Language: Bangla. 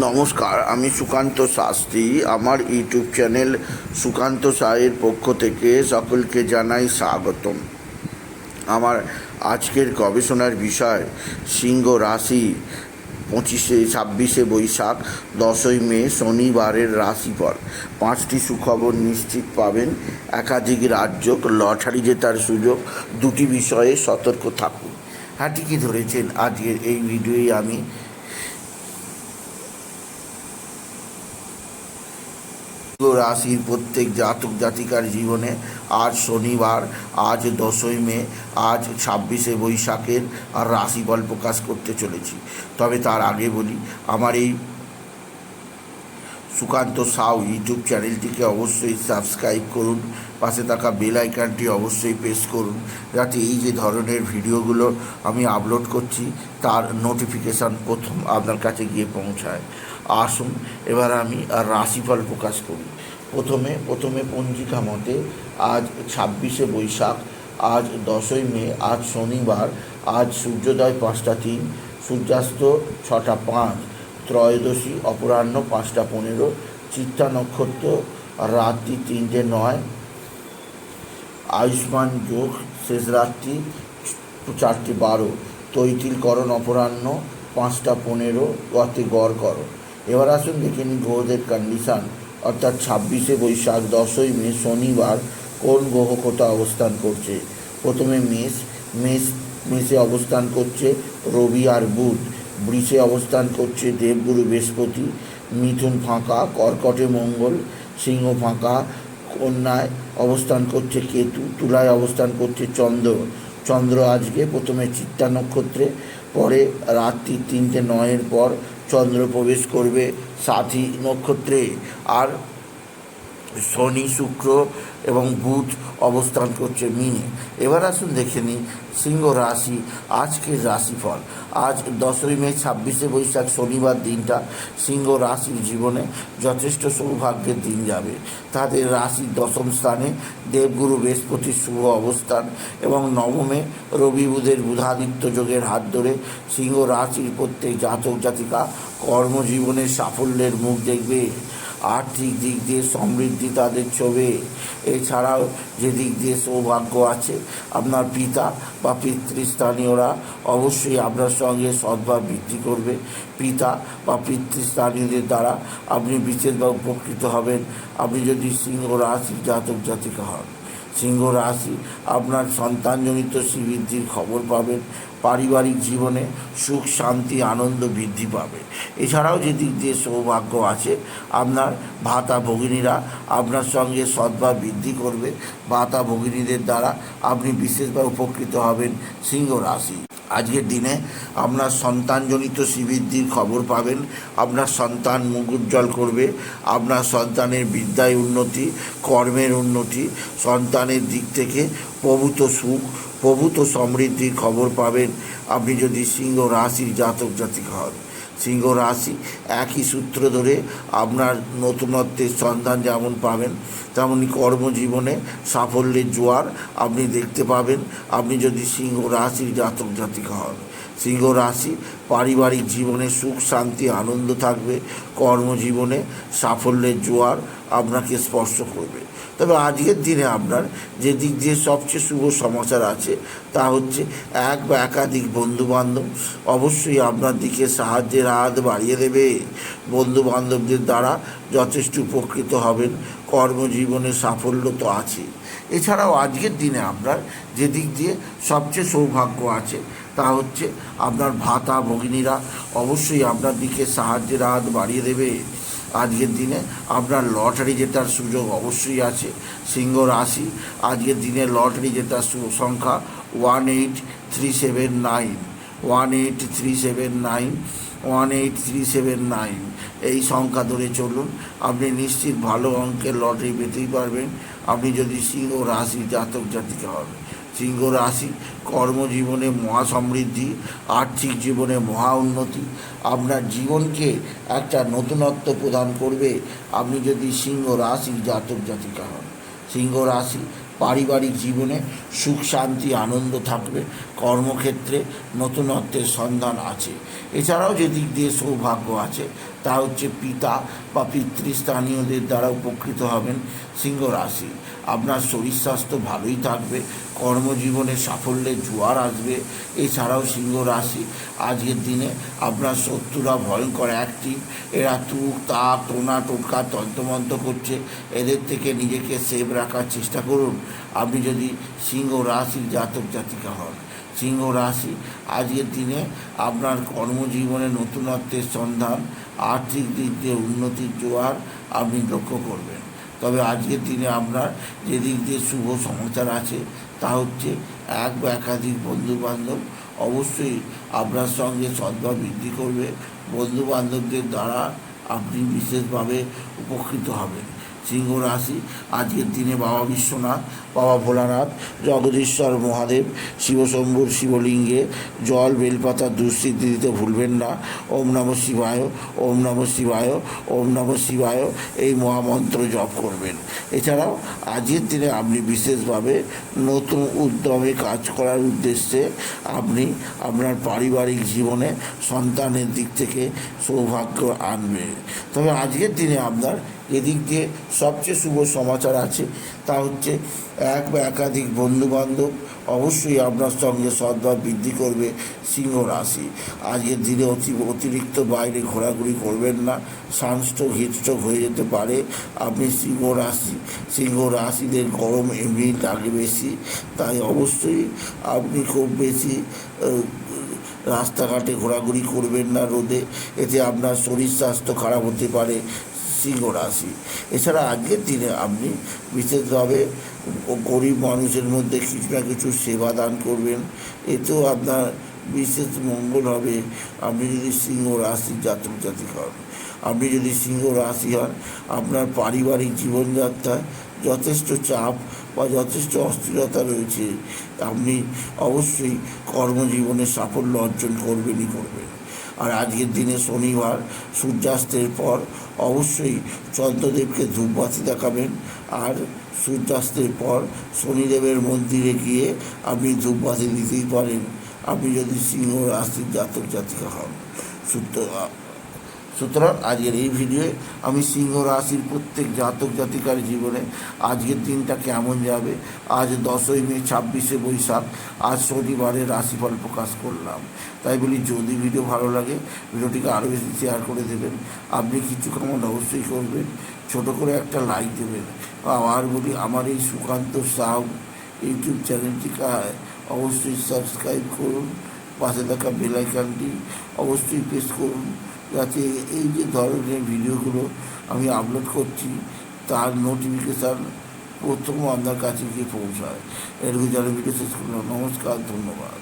নমস্কার, আমি সুকান্ত শাস্ত্রী। আমার ইউটিউব চ্যানেল সুকান্ত সায়ের পক্ষ থেকে সকলকে জানাই স্বাগতম। আমার আজকের গবেষণার বিষয়, সিংহ রাশি, পঁচিশে, ছাব্বিশে বৈশাখ, দশই মে, শনিবারের রাশিফল। পাঁচটি সুখবর নিশ্চিত পাবেন। একাধিক রাজ্য লটারি জেতার সুযোগ, দুটি বিষয়ে সতর্ক থাকুন। হ্যাঁ ঠিকই ধরেছেন? আজকের এই ভিডিওই আমি রাশির প্রত্যেক জাতক জাতিকার জীবনে আজ শনিবার, আজ দশই মে, আজ ছাব্বিশে বৈশাখের আর রাশিফল প্রকাশ করতে চলেছি। তবে তার আগে বলি, আমার এই সুকান্ত সাউ ইউটিউব চ্যানেলটিকে অবশ্যই সাবস্ক্রাইব করুন, পাশে থাকা বেল আইকনটি অবশ্যই প্রেস করুন, যাতে এই যে ধরনের ভিডিওগুলো আমি আপলোড করছি, তার নোটিফিকেশান প্রথম আপনার কাছে গিয়ে পৌঁছায়। আসুন, এবার আমি আর রাশিফল প্রকাশ করি। প্রথমে প্রথমে পঞ্জিকা মতে, আজ ছাব্বিশে বৈশাখ, আজ দশই মে, আজ শনিবার, আজ সূর্যোদয় পাঁচটা তিন, সূর্যাস্ত ছটা পাঁচ, ত্রয়োদশী অপরাহ্ন পাঁচটা পনেরো চিত্তা নক্ষত্র রাত্রি তিনটে নয়, আয়ুষ্মান যোগ শেষ রাত্রি চারটে বারো তৈতিলকরণ অপরাহ্ন পাঁচটা পনেরো অতে গড় করো এবার আসুন দেখে নিন গ্রহদের কন্ডিশান অর্থাৎ ছাব্বিশে বৈশাখ, দশই মে, শনিবার কোন গ্রহ কোথাও অবস্থান করছে? প্রথমে মেষ মেষ, মেষে অবস্থান করছে রবি আর বুধ। বৃষে অবস্থান করছে দেবগুরু বৃহস্পতি। মিথুন ফাঁকা, কর্কটে মঙ্গল, সিংহ ফাঁকা, কন্যায় অবস্থান করছে কেতু, তুলায় অবস্থান করছে চন্দ্র। চন্দ্র আজকে প্রথমে চিত্তা নক্ষত্রে, পরে রাত্রি তিনটে নয়ের পর চন্দ্র প্রবেশ করবে সাথী নক্ষত্রে। আর শনি, শুক্র এবং বুধ অবস্থান করছে মিনে। এবার আসুন দেখে নিই সিংহ রাশি, আজকের রাশিফল। আজ দশই মে, ছাব্বিশে বৈশাখ, শনিবার দিনটা। সিংহ রাশির জীবনে যথেষ্ট সৌভাগ্যের দিন যাবে। তাদের রাশির দশম স্থানে, দেবগুরু বৃহস্পতির শুভ অবস্থান এবং নবমে রবি বুধের বুধাদিত্য যোগের হাত ধরে সিংহ রাশির প্রত্যেক জাতক জাতিকা কর্মজীবনের সাফল্যের মুখ দেখবে। আর্থিক দিক দিয়ে সমৃদ্ধি তাদের ছবে এছাড়াও যে দিক দিয়ে সৌভাগ্য আছে, আপনার পিতা বা পিতৃস্থানীয়রা অবশ্যই আপনার সঙ্গে সদ্ভাব বৃদ্ধি করবে। পিতা বা পিতৃস্থানীয়দের দ্বারা আপনি বিশেষভাবে উপকৃত হবেন। আপনি যদি সিংহ রাশি জাতক জাতিকা হন। সিংহ রাশি আপনার সন্তানজনিত শ্রীবৃদ্ধির খবর পাবেন, পারিবারিক জীবনে সুখ, শান্তি, আনন্দ বৃদ্ধি পাবে। এছাড়াও যে দিক দিয়ে সৌভাগ্য আছে, আপনার ভাতা ভগিনীরা আপনার সঙ্গে সদ্ভাব বৃদ্ধি করবে। ভাতা ভগিনীদের দ্বারা আপনি বিশেষভাবে উপকৃত হবেন সিংহ রাশি আজকের দিনে আপনার সন্তানজনিত শ্রীবৃদ্ধির খবর পাবেন। আপনার সন্তান মুখ উজ্জ্বল করবে। আপনার সন্তানের বিদ্যায় উন্নতি, কর্মের উন্নতি, সন্তানের দিক থেকে প্রভূত সুখ, প্রভূত সমৃদ্ধির খবর পাবেন। আপনি যদি সিংহ, রাশির জাতক, জাতিক হন। সিংহ রাশি, একই সূত্র ধরে আপনার নতুনত্বের সন্ধান যেমন পাবেন তেমনই কর্মজীবনে সাফল্যের জোয়ার আপনি দেখতে পাবেন। আপনি যদি সিংহ রাশির জাতক জাতিকা হন, সিংহ রাশি পারিবারিক জীবনে সুখ, শান্তি, আনন্দ থাকবে। কর্মজীবনে সাফল্যের জোয়ার আপনাকে স্পর্শ করবে। তবে আজকের দিনে আপনার যে দিক দিয়ে সবচেয়ে শুভ সমাচার আছে, তা হচ্ছে এক বা একাধিক বন্ধুবান্ধব অবশ্যই আপনার দিকে সাহায্যের হাত বাড়িয়ে দেবে। বন্ধুবান্ধবদের দ্বারা যথেষ্ট উপকৃত হবেন, কর্মজীবনে সাফল্য তো আছে এছাড়াও আজকের দিনে আপনার যে দিক দিয়ে সবচেয়ে সৌভাগ্য আছে, তা হচ্ছে আপনার ভাতা ভগিনীরা অবশ্যই আপনার দিকে সাহায্যের হাত বাড়িয়ে দেবে। আজকের দিনে আপনার লটারি জেতার সুযোগ অবশ্যই আছে, সিংহ রাশি। আজকের দিনে লটারি জেতার সংখ্যা one eight three seven nine one eight three seven nine one eight three seven nine এই সংখ্যা ধরে চলুন, আপনি নিশ্চিত ভালো অঙ্কের লটারি পেতেই পারবেন। আপনি যদি সিংহ রাশি জাতক জাতিকা হন সিংহ রাশি কর্মজীবনে মহা সমৃদ্ধি আর্থিক জীবনে মহা উন্নতি। আপনার জীবনকে একটা নতুনত্ব প্রদান করবে। আপনি যদি সিংহ রাশি জাতক জাতিকা হন সিংহ রাশি পারিবারিক জীবনে সুখ, শান্তি, আনন্দ থাকবে। কর্মক্ষেত্রে নতুনত্বের সন্ধান আছে। এছাড়াও যে দিক দিয়ে সৌভাগ্য আছে তা হচ্ছে পিতা বা পিতৃস্থানীয়দের দ্বারা উপকৃত হবেন সিংহ রাশি। আপনার শরীর স্বাস্থ্য ভালোই থাকবে, কর্মজীবনে সাফল্যের জোয়ার আসবে। এছাড়াও সিংহ রাশি, আজকের দিনে আপনার শত্রুরা ভয়ঙ্কর অ্যাক্টিভ এরা তুক, তাক, টোনা, টোটকা, তন্ত্রমন্ত্র করছে। এদের থেকে নিজেকে সেভ রাখার চেষ্টা করুন। আপনি যদি সিংহ রাশির জাতক জাতিকা হন, সিংহ রাশি, আজকের দিনে আপনার কর্মজীবনে নতুনত্বের সন্ধান আর্থিক দিক দিয়ে উন্নতির জোয়ার আপনি লক্ষ্য করবেন। তবে আজকের দিনে আপনার যে দিক দিয়ে শুভ সমাচার আছে, তা হচ্ছে এক বা একাধিক বন্ধুবান্ধব অবশ্যই আপনার সঙ্গে সদ্ভাব বৃদ্ধি করবে। বন্ধুবান্ধবদের দ্বারা আপনি বিশেষভাবে উপকৃত হবেন। সিংহ রাশি আজকের দিনে বাবা বিশ্বনাথ, বাবা ভোলানাথ, জগদীশ্বর মহাদেব, শিবশম্ভুর শিবলিঙ্গে, জল, বেলপাতা দুঃসিদ্ধি দিতে ভুলবেন না। ওম নম শিবায়, ওম নম শিবায়, ওম নম শিবায়, এই মহামন্ত্র জপ করবেন। এছাড়াও আজকের দিনে আপনি বিশেষভাবে নতুন উদ্যমে কাজ করার উদ্দেশ্যে আপনি আপনার পারিবারিক জীবনে সন্তানের দিক থেকে সৌভাগ্য আনবে। তবে আজকের দিনে আপনার এদিক দিয়ে সবচেয়ে শুভ সমাচার আছে, তা হচ্ছে এক বা একাধিক বন্ধুবান্ধব অবশ্যই আপনার সঙ্গে সদ্ভাব বৃদ্ধি করবে সিংহ রাশি। আজকের দিনে অতি, অতিরিক্ত বাইরে ঘোরাঘুরি করবেন না সানস্ট্রোক হিটস্ট্রোক হয়ে যেতে পারে। আপনি সিংহ রাশি, সিংহ রাশিদের গরম এমনি লাগে বেশি, তাই অবশ্যই আপনি খুব বেশি রাস্তাঘাটে ঘোরাঘুরি করবেন না রোদে, এতে আপনার শরীর স্বাস্থ্য খারাপ হতে পারে সিংহ রাশি। এছাড়া আজকের দিনে আপনি বিশেষভাবে গরিব মানুষের মধ্যে কিছু না কিছু সেবা দান করবেন। এতেও আপনার বিশেষ মঙ্গল হবে। আপনি যদি সিংহ রাশির জাতক জাতিক হন, আপনি যদি সিংহ রাশি হন, আপনার পারিবারিক জীবনযাত্রায় যথেষ্ট চাপ বা যথেষ্ট অস্থিরতা রয়েছে। আপনি অবশ্যই কর্মজীবনে সাফল্য অর্জন করবেনই করবেন। আর আজকের দিনে শনিবার, সূর্যাস্তের পর অবশ্যই চন্দ্রদেবকে ধূপবাতি দেখাবেন। আর সূর্যাস্তের পর শনিদেবের মন্দিরে গিয়ে আপনি ধূপবাতি দিতেই পারেন। আপনি যদি সিংহ রাশির জাতক জাতিকা হন সুতরাং সুতরাং আজকের এই ভিডিওয়ে আমি সিংহ রাশির প্রত্যেক জাতক জাতিকার জীবনে আজকের দিনটা কেমন যাবে? আজ দশই মে, ছাব্বিশে বৈশাখ, আজ শনিবারের রাশিফল প্রকাশ করলাম। তাই বলি, যদি ভিডিও ভালো লাগে ভিডিওটিকে আরও বেশি শেয়ার করে দেবেন। আপনি কিছু কেমন অবশ্যই করবেন। ছোট করে একটা লাইক দেবেন। আবার বলি, আমার এই সুকান্ত সাউ ইউটিউব চ্যানেলটিকে অবশ্যই সাবস্ক্রাইব করুন। পাশে থাকা বেলাইকানটি অবশ্যই প্রেস করুন। যাতে এই যে ধরনের ভিডিওগুলো আমি আপলোড করছি, তার নোটিফিকেশান প্রথম আপনার কাছে গিয়ে পৌঁছায়। এর ভিতরে ভিডিও শেষ নমস্কার, ধন্যবাদ।